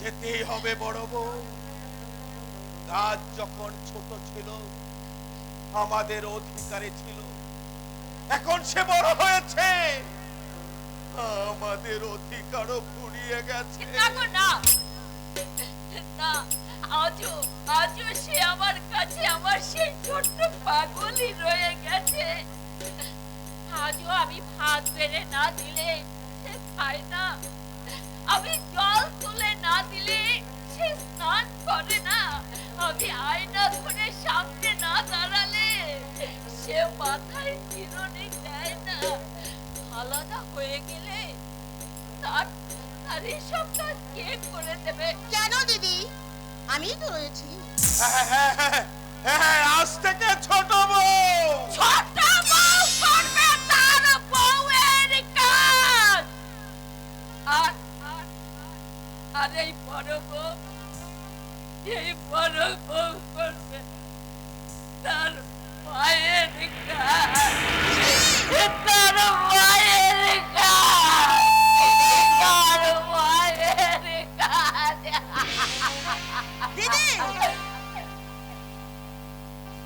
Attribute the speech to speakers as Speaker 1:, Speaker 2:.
Speaker 1: যেতেই হবে বড় বউ। গাছ যখন ছোট ছিল, আমাদের অধিকারে ছিল। এখন সে বড় হয়েছে। আমাদের অধিকারও ফুরিয়ে গেছে।
Speaker 2: আমি ভাত বেড়ে না দিলে আমি সে মাথায় চিরুনি দেয় না আলাদা হয়ে গেলে তার তার এসব কাজ কে করে দেবে?
Speaker 3: কেন দিদি? আমি তো রয়েছি।
Speaker 1: হ্যাঁ, হ্যাঁ, হ্যাঁ, হ্যাঁ, আজ থেকে ছোট বউ।
Speaker 2: ছোট বউ করবে তার বউয়ের কাজ। আর আর আর এই বড় বউ এই বড় বউ করবে তার